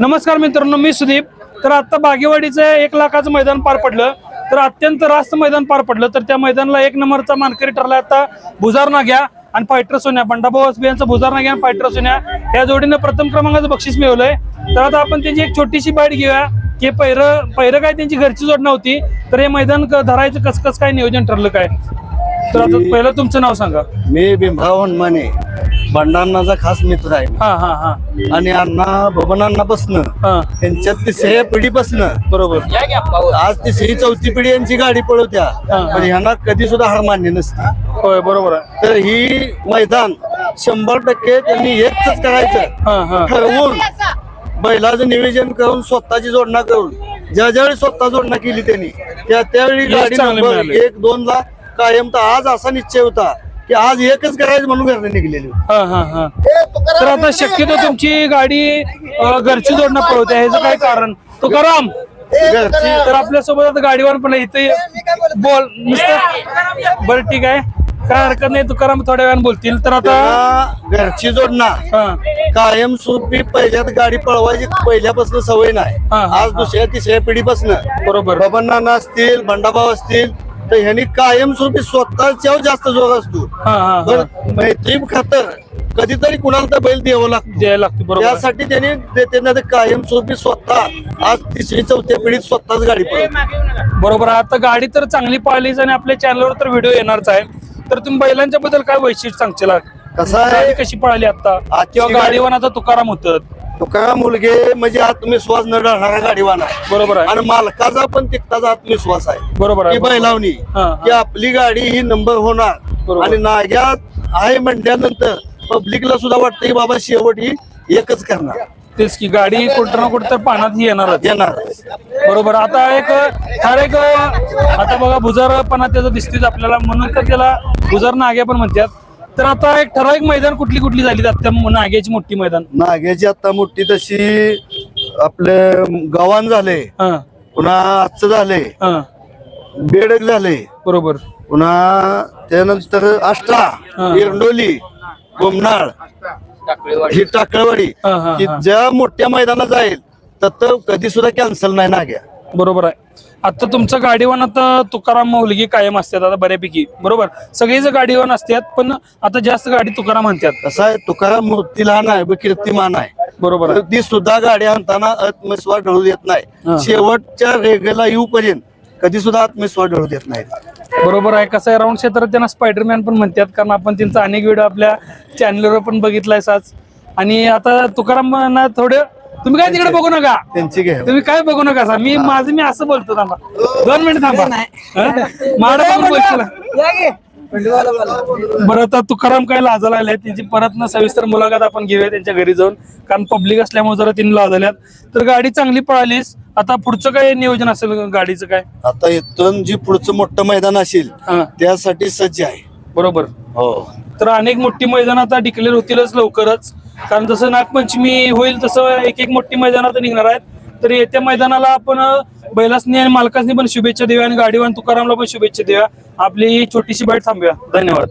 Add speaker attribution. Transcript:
Speaker 1: नमस्कार. मित्रांनो मी सुदीप. तर आता बागेवाडीचं एक लाखाचं मैदान पार पडलं. तर अत्यंत रास्त मैदान पार पडलं. तर त्या मैदानाला एक नंबरचा मानकरी ठरला आता बुजारना घ्या आणि फायटर सोन्या. बंडाभाऊ असबी यांचा बुजारना घ्या आणि फायटर सोन्या. या जोडीनं प्रथम क्रमांकाचं बक्षीस मिळवलंय. तर आता आपण त्यांची एक छोटीशी बाईट घेऊया. की पहिरं पहिरं काय त्यांची घरची जोड नव्हती. तर हे मैदान धरायचं कसं कसं काय नियोजन ठरलं काय? तर आता पहिलं तुमचं नाव सांगा.
Speaker 2: मी भीमराव हनुमाने बंडांनाचा खास मित्र आहे.
Speaker 1: हा हा हा.
Speaker 2: आणि अण्णा बबनांना बसणं
Speaker 1: हा.
Speaker 2: त्यांच्यात तिसऱ्या पिढी बसणं.
Speaker 1: बरोबर.
Speaker 2: आज तिसरी चौथी पिढी यांची गाडी पळवत्या.
Speaker 1: हा.
Speaker 2: पण ह्यांना कधी सुद्धा हार मान्य नसते.
Speaker 1: होय बरोबर आहे.
Speaker 2: तर ही मैदान शंभर टक्के त्यांनी एकच करायचं.
Speaker 1: हा हा.
Speaker 2: ठरवून बैलाचं नियोजन करून स्वतःची जोडणा करून ज्या ज्यावेळी स्वतः जोडणा केली त्यांनी त्या त्यावेळी गाडी
Speaker 1: चांगलं
Speaker 2: नंबर
Speaker 1: मिळालं.
Speaker 2: एक दोन ला कायम तर आज असा निश्चय होता. की आज एकच करायचं म्हणून घरने निघलेली.
Speaker 1: हा हा हा. तर आता शक्यतो तुमची गाडी अ, घरची जोडणं पळवते ह्याचं काय कारण? तुकाराम!
Speaker 2: घरची
Speaker 1: तर आपल्यासोबत आता गाडीवर पण आहे. इथे बोल नुसतं बरं ठीक आहे. काय हरकत नाही तुकाराम थोड्या वेळाने बोलतील. तर आता
Speaker 2: घरची जोडणा.
Speaker 1: हा.
Speaker 2: कायम स्वरूपी पहिल्यात गाडी पळवायची पहिल्यापासून सवय नाही.
Speaker 1: हा, हा,
Speaker 2: आज दुसऱ्या तिसऱ्या पिढीपासून.
Speaker 1: बरोबर.
Speaker 2: बाबांना असतील बंडाभाऊ असतील तर ह्यांनी कायम स्वरूपी स्वतःच्यावर जास्त जोर असतो.
Speaker 1: हा हा हा.
Speaker 2: पण मैत्री खातर कधीतरी कुणाला तर बैल द्यावं लागतो.
Speaker 1: द्यायला लागते बरोबर.
Speaker 2: त्यासाठी त्यांनी ते- त्यांना ते कायम स्वरूपी स्वतः आज तिसरी चौथ्या पिढीत स्वतःच गाडी
Speaker 1: बरोबर आहे. आता गाडी तर चांगली पाहिलीच आणि आपल्या चॅनलवर तर व्हिडिओ येणारच आहे. तर तुम्ही बैलांच्या बद्दल काय वैशिष्ट्य सांगशील?
Speaker 2: कसं
Speaker 1: गाडी
Speaker 2: आहे
Speaker 1: कशी पळाली आता?
Speaker 2: आजची
Speaker 1: किंवा
Speaker 2: गाडी-
Speaker 1: गाडीवर आता तुकाराम होत.
Speaker 2: तुकाराम मुलगे म्हणजे आत्मविश्वास न राहणारा गाडीवान आहे.
Speaker 1: बरोबर आहे.
Speaker 2: आणि मालकाचा पण तिकटाचा आत्मविश्वास आहे.
Speaker 1: बरोबर आहे
Speaker 2: की बैलावणी
Speaker 1: हा, हा.
Speaker 2: की आपली गाडी ही नंबर होणार.
Speaker 1: बरोबर.
Speaker 2: आणि नाग्यात आहे म्हणल्यानंतर पब्लिकला सुद्धा वाटतं की बाबा शेवट ही एकच करणार.
Speaker 1: तेच की गाडी कुठं ना कुठं तर पानात ही येणारच.
Speaker 2: येणार.
Speaker 1: बरोबर. आता एक हर एक आता बघा बुजारपणा त्याचं दिसतेच आपल्याला. म्हणून तर त्याला बुजार नाग्या पण म्हणतात. तर आता एक ठराविक मैदान कुठली कुठली झाली? आता नाग्याची मोठी मैदान.
Speaker 2: नाग्याची आता मोठी तशी आपले गव्हाण झाले.
Speaker 1: हा.
Speaker 2: पुन्हा आजचं झाले.
Speaker 1: हा.
Speaker 2: बेडक झाले.
Speaker 1: बरोबर.
Speaker 2: पुन्हा त्यानंतर आष्टा. एरंडोली गोमनाळ ही टाकळवाडी.
Speaker 1: हा, हा,
Speaker 2: की
Speaker 1: हा.
Speaker 2: ज्या मोठ्या मैदानात जाईल तर कधी सुद्धा कॅन्सल नाही नाग्या.
Speaker 1: बरोबर आहे. आता तुमचं गाडीवान आता तुकाराम मौलगी कायम असतात आता बऱ्यापैकी. बरोबर. सगळेच गाडीवान असतात पण आता जास्त गाडी तुकाराम म्हणतात
Speaker 2: कसं आहे तुकाराम मूर्ती लहान आहे व कीर्तिमान आहे.
Speaker 1: बरोबर आहे.
Speaker 2: ती सुद्धा गाडी आणताना आत्मविश्वास ढळू देत
Speaker 1: हा.
Speaker 2: नाही शेवटच्या रेगेला येऊपर्यंत कधी सुद्धा आत्मविश्वास ढळू देत नाही.
Speaker 1: बरोबर आहे. कसं आहे राऊंड क्षेत्रात त्यांना स्पायडरमॅन पण म्हणतात कारण आपण त्यांचा अनेक व्हिडिओ आपल्या चॅनलवर पण बघितलाय साच आणि आता तुकाराम थोडं तुम्ही काय तिकडे बघू नका.
Speaker 2: त्यांची घ्या
Speaker 1: तुम्ही काय बघू नका सा मी माझं मी असं बोलतो थांबा. दोन मिनिट थांबा. हं? माडा बरं आता तुकाराम काय लाजायला आले? त्यांची परत ना सविस्तर मुलाखत आपण घेऊया त्यांच्या घरी जाऊन. कारण पब्लिक असल्यामुळे जरा त्यांनी लाजल्यात तर गाडी चांगली पळालीच आता पुढचं काय नियोजन असेल गाडीचं काय?
Speaker 2: आता इथून जी पुढचं मोठं मैदान असेल
Speaker 1: हा.
Speaker 2: त्यासाठी सज्ज आहे.
Speaker 1: बरोबर.
Speaker 2: हो.
Speaker 1: तर अनेक मोठी मैदान आता डिक्लेअर होतीलच लवकरच. कारण जसं नागपंचमी होईल तसं एक एक मोठी मैदान निघणार आहेत. तर येत्या मैदानाला आपण बैलासनी आणि मालकासनी पण शुभेच्छा देऊया आणि गाडीवान तुकारामला पण शुभेच्छा देऊया. आपली ही छोटीशी बाईट थांबूया. धन्यवाद.